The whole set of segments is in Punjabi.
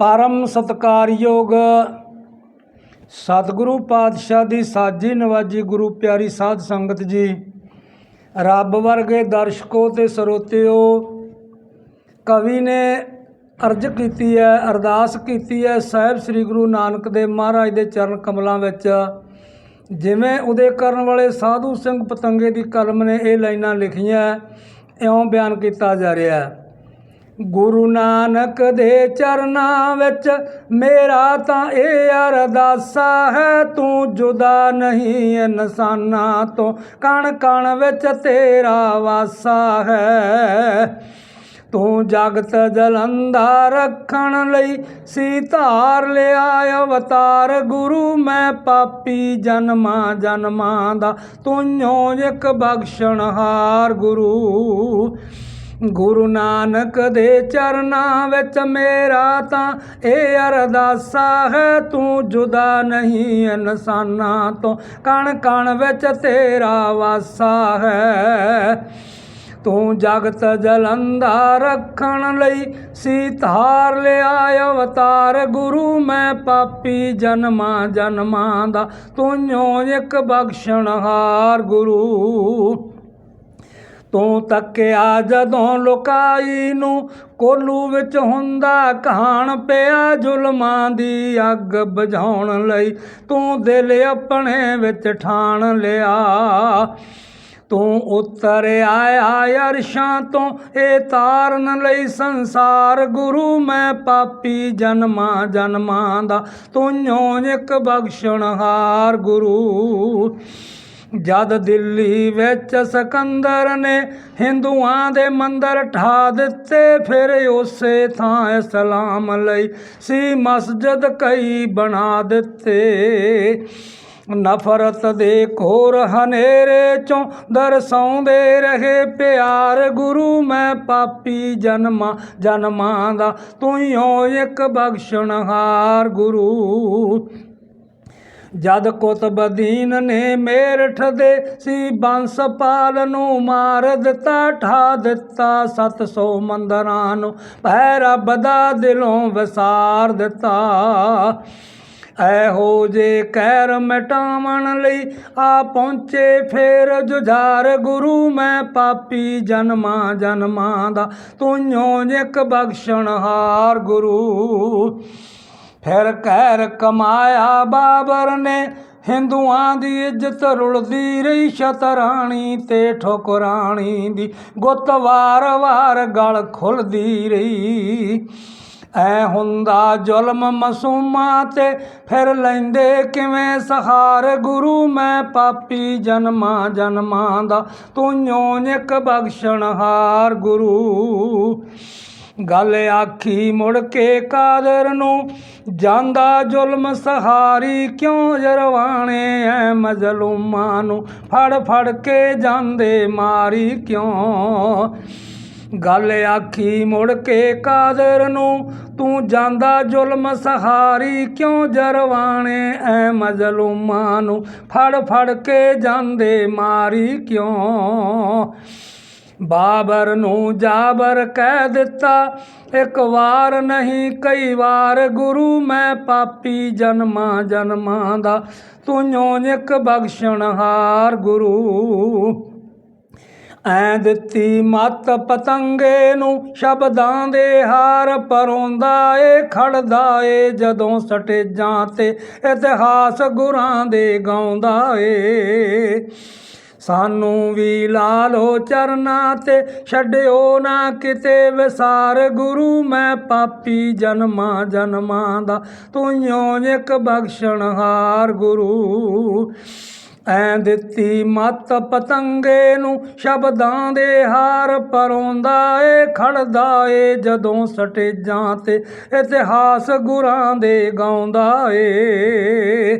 ਪਰਮ ਸਤਕਾਰਯੋਗ ਸਤਿਗੁਰੂ ਪਾਤਸ਼ਾਹ ਦੀ ਸਾਜੀ ਨਵਾਜੀ ਗੁਰੂ ਪਿਆਰੀ ਸਾਧ ਸੰਗਤ ਜੀ, ਰੱਬ ਵਰਗੇ ਦਰਸ਼ਕੋ ਤੇ ਸਰੋਤਿਓ, ਕਵੀ ਨੇ ਅਰਜ ਕੀਤੀ ਹੈ, ਅਰਦਾਸ ਕੀਤੀ ਹੈ ਸਾਹਿਬ ਸ੍ਰੀ ਗੁਰੂ ਨਾਨਕ ਦੇਵ ਮਹਾਰਾਜ ਦੇ ਚਰਨ ਕਮਲਾਂ ਵਿੱਚ, ਜਿਵੇਂ ਉਦੇ ਕਰਨ ਵਾਲੇ ਸਾਧੂ ਸਿੰਘ ਪਤੰਗੇ ਦੀ ਕਲਮ ਨੇ ਇਹ ਲਾਈਨਾਂ ਲਿਖੀਆਂ, ਇਉਂ ਬਿਆਨ ਕੀਤਾ ਜਾ ਰਿਹਾ ਹੈ। ਗੁਰੂ ਨਾਨਕ ਦੇ ਚਰਨਾਂ ਵਿੱਚ ਮੇਰਾ ਤਾਂ ਇਹ ਅਰਦਾਸਾ ਹੈ, ਤੂੰ ਜੁਦਾ ਨਹੀਂ ਇਨਸਾਨਾਂ ਤੋਂ। ਕਣ ਕਣ ਵਿੱਚ ਤੇਰਾ ਵਾਸਾ ਹੈ। ਤੂੰ ਜਗਤ ਜਲੰਦਾ ਰੱਖਣ ਲਈ ਸੀ ਧਾਰ ਲਿਆ, ਅਵਤਾਰ ਗੁਰੂ ਮੈਂ ਪਾਪੀ ਜਨਮਾਂ ਜਨਮਾਂ ਦਾ। ਤੂੰ ਇੱਕ ਬਖਸ਼ਣਹਾਰ ਗੁਰੂ। ਗੁਰੂ ਨਾਨਕ ਦੇ ਚਰਨਾਂ ਵਿੱਚ ਮੇਰਾ ਤਾਂ ਇਹ ਅਰਦਾਸਾ ਹੈ, ਤੂੰ ਜੁਦਾ ਨਹੀਂ ਇਨਸਾਨਾਂ ਤੋਂ। ਕਣ ਕਣ ਵਿੱਚ ਤੇਰਾ ਵਾਸਾ ਹੈ। ਤੂੰ ਜਗਤ ਜਲੰਦਾ ਰੱਖਣ ਲਈ ਸੀ ਧਾਰ ਲਿਆ, ਅਵਤਾਰ ਗੁਰੂ ਮੈਂ ਪਾਪੀ ਜਨਮਾਂ ਜਨਮਾਂ ਦਾ। ਤੂੰ ਇੱਕ ਬਖਸ਼ਣਹਾਰ ਗੁਰੂ। ਤੂੰ ਤੱਕਿਆ ਜਦੋਂ ਲੁਕਾਈ ਨੂੰ ਕੋਲੂ ਵਿੱਚ ਹੁੰਦਾ ਕਹਾਣ ਪਿਆ ਜ਼ੁਲਮਾਂ ਦੀ ਅੱਗ ਬੁਝਾਉਣ ਲਈ ਤੂੰ ਦਿਲ ਆਪਣੇ ਵਿੱਚ ਠਾਣ ਲਿਆ। ਤੂੰ ਉਤਰ ਆਇਆ ਅਰਸ਼ਾਂ ਤੋਂ, ਇਹ ਤਾਰਨ ਲਈ ਸੰਸਾਰ ਗੁਰੂ ਮੈਂ ਪਾਪੀ ਜਨਮਾਂ ਜਨਮਾਂ ਦਾ, ਤੂੰ ਇੱਕ ਬਖਸ਼ਣਹਾਰ ਗੁਰੂ। ਜਦ ਦਿੱਲੀ ਵਿੱਚ ਸਿਕੰਦਰ ਨੇ ਹਿੰਦੂਆਂ ਦੇ ਮੰਦਰ ਢਾ ਦਿੱਤੇ, ਫਿਰ ਉਸੇ ਥਾਂ ਇਸਲਾਮ ਲਈ ਸੀ ਮਸਜਿਦ ਕਈ ਬਣਾ ਦਿੱਤੇ। ਨਫ਼ਰਤ ਦੇ ਘੋਰ ਹਨੇਰੇ ਚੋਂ ਦਰਸਾਉਂਦੇ ਰਹੇ, ਪਿਆਰ ਗੁਰੂ, ਮੈਂ ਪਾਪੀ ਜਨਮਾਂ ਜਨਮਾਂ ਦਾ ਤੂੰ ਇੱਕ ਬਖਸ਼ਣਹਾਰ ਗੁਰੂ। ਜਦ ਕੁਤਬਦੀਨ ਨੇ ਮੇਰਠ ਦੇ ਸੀ ਬੰਸਪਾਲ ਨੂੰ ਮਾਰ ਦਿੱਤਾ, ਠਾ ਦਿੱਤਾ 700 ਮੰਦਰਾਂ ਨੂੰ, ਭੈ ਰੱਬ ਦਾ ਦਿਲੋਂ ਵਿਸਾਰ ਦਿੱਤਾ। ਐਹੋ ਜੇ ਕਹਿਰ ਮਟਾਵਣ ਲਈ ਆ ਪਹੁੰਚੇ ਫੇਰ ਜੁਝਾਰ ਗੁਰੂ, ਮੈਂ ਪਾਪੀ ਜਨਮਾਂ ਜਨਮਾਂ ਦਾ, ਤੂੰ ਇੱਕ ਬਖਸ਼ਣਹਾਰ ਗੁਰੂ। ਫਿਰ ਕਹਿਰ ਕਮਾਇਆ ਬਾਬਰ ਨੇ ਹਿੰਦੂਆਂ ਦੀ ਇੱਜ਼ਤ ਰੁਲਦੀ ਰਹੀ, ਸ਼ਤਰਾਣੀ ਤੇ ਠੋਕਰਾਣੀ ਦੀ। ਗੁੱਤ ਵਾਰ-ਵਾਰ ਗਲ ਖੁੱਲਦੀ ਰਹੀ। ਐ ਹੁੰਦਾ ਜ਼ੁਲਮ ਮਸੂਮਾਂ ਤੇ, ਫਿਰ ਲੈਂਦੇ ਕਿਵੇਂ ਸਹਾਰ? ਗੁਰੂ, ਮੈਂ ਪਾਪੀ ਜਨਮਾਂ ਜਨਮਾਂ ਦਾ, ਤੂੰ ਇੱਕ ਬਖਸ਼ਣਹਾਰ ਗੁਰੂ। ਗੱਲ ਆਖੀ ਮੁੜ ਕੇ ਕਾਦਰ ਨੂੰ, ਜਾਂਦਾ ਜ਼ੁਲਮ ਸਹਾਰੀ ਕਿਉਂ ਜਰਵਾਣੇ ਐ ਮਜ਼ਲੂਮਾਂ ਨੂੰ? ਫੜ ਫੜ ਕੇ ਜਾਂਦੇ ਮਾਰੀ ਕਿਉਂ? ਗੱਲ ਆਖੀ ਮੁੜ ਕੇ ਕਾਦਰ ਨੂੰ, ਤੂੰ ਜਾਂਦਾ ਜ਼ੁਲਮ ਸਹਾਰੀ ਕਿਉਂ ਜਰਵਾਣੇ ਐ ਮਜ਼ਲੂਮਾਂ ਨੂੰ? ਫੜ ਫੜ ਕੇ ਜਾਂਦੇ ਮਾਰੀ ਕਿਉਂ? ਬਾਬਰ ਨੂੰ ਜਾਬਰ ਕਹਿ ਦਿੱਤਾ, ਇੱਕ ਵਾਰ ਨਹੀਂ, ਕਈ ਵਾਰ ਗੁਰੂ ਮੈਂ ਪਾਪੀ ਜਨਮਾਂ ਜਨਮਾਂ ਦਾ ਤੂੰ ਨਿਕ ਬਖਸ਼ਣਹਾਰ ਗੁਰੂ। ਐ ਦਿੱਤੀ ਮਤ ਪਤੰਗੇ ਨੂੰ, ਸ਼ਬਦਾਂ ਦੇ ਹਾਰ ਪਰੋਂਦਾ ਏ, ਖੜਦਾ ਏ, ਜਦੋਂ ਸਟੇਜਾਂ ਤੇ ਇਤਿਹਾਸ ਗੁਰਾਂ ਦੇ ਗਾਉਂਦਾ ਏ। ਸਾਨੂੰ ਵੀ ਲਾ ਲੋ ਚਰਨਾਂ ਤੇ ਛੱਡਿਓ ਨਾ ਕਿਤੇ ਵਿਸਾਰ। ਗੁਰੂ, ਮੈਂ ਪਾਪੀ ਜਨਮਾਂ ਜਨਮਾਂ ਦਾ ਤੂੰ ਇੱਕ ਬਖਸ਼ਣਹਾਰ ਗੁਰੂ, ਐ ਦਿੱਤੀ ਮਤ ਪਤੰਗੇ ਨੂੰ ਸ਼ਬਦਾਂ ਦੇ ਹਾਰ। ਪਰੋਂਦਾ ਏ, ਖੜਦਾ ਏ, ਜਦੋਂ ਸਟੇਜਾਂ ਤੇ ਇਤਿਹਾਸ ਗੁਰਾਂ ਦੇ ਗਾਉਂਦਾ ਏ।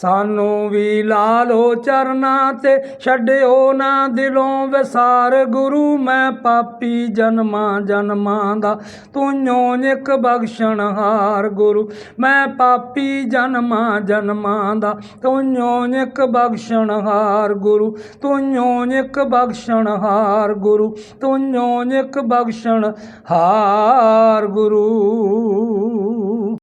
ਸਾਨੂੰ ਵੀ ਲਾ ਲੋ ਚਰਨਾਂ ਤੇ ਛੱਡਿਓ ਨਾ ਦਿਲੋਂ ਵਿਸਾਰ। ਗੁਰੂ, ਮੈਂ ਪਾਪੀ ਜਨਮਾਂ ਜਨਮਾਂ ਦਾ ਤੂੰ ਨਿਕ ਬਖਸ਼ਣ ਹਾਰ। ਗੁਰੂ, ਮੈਂ ਪਾਪੀ ਜਨਮਾਂ ਜਨਮਾਂ ਦਾ ਤੂੰ ਨਿਕ ਬਖਸ਼ਣ ਹਾਰ। ਗੁਰੂ ਤੂੰ ਬਖਸ਼ਣ ਹਾਰ। ਗੁਰੂ ਤੂੰ ਨਿਕ ਬਖਸ਼ਣ ਹਾਰ। ਗੁਰੂ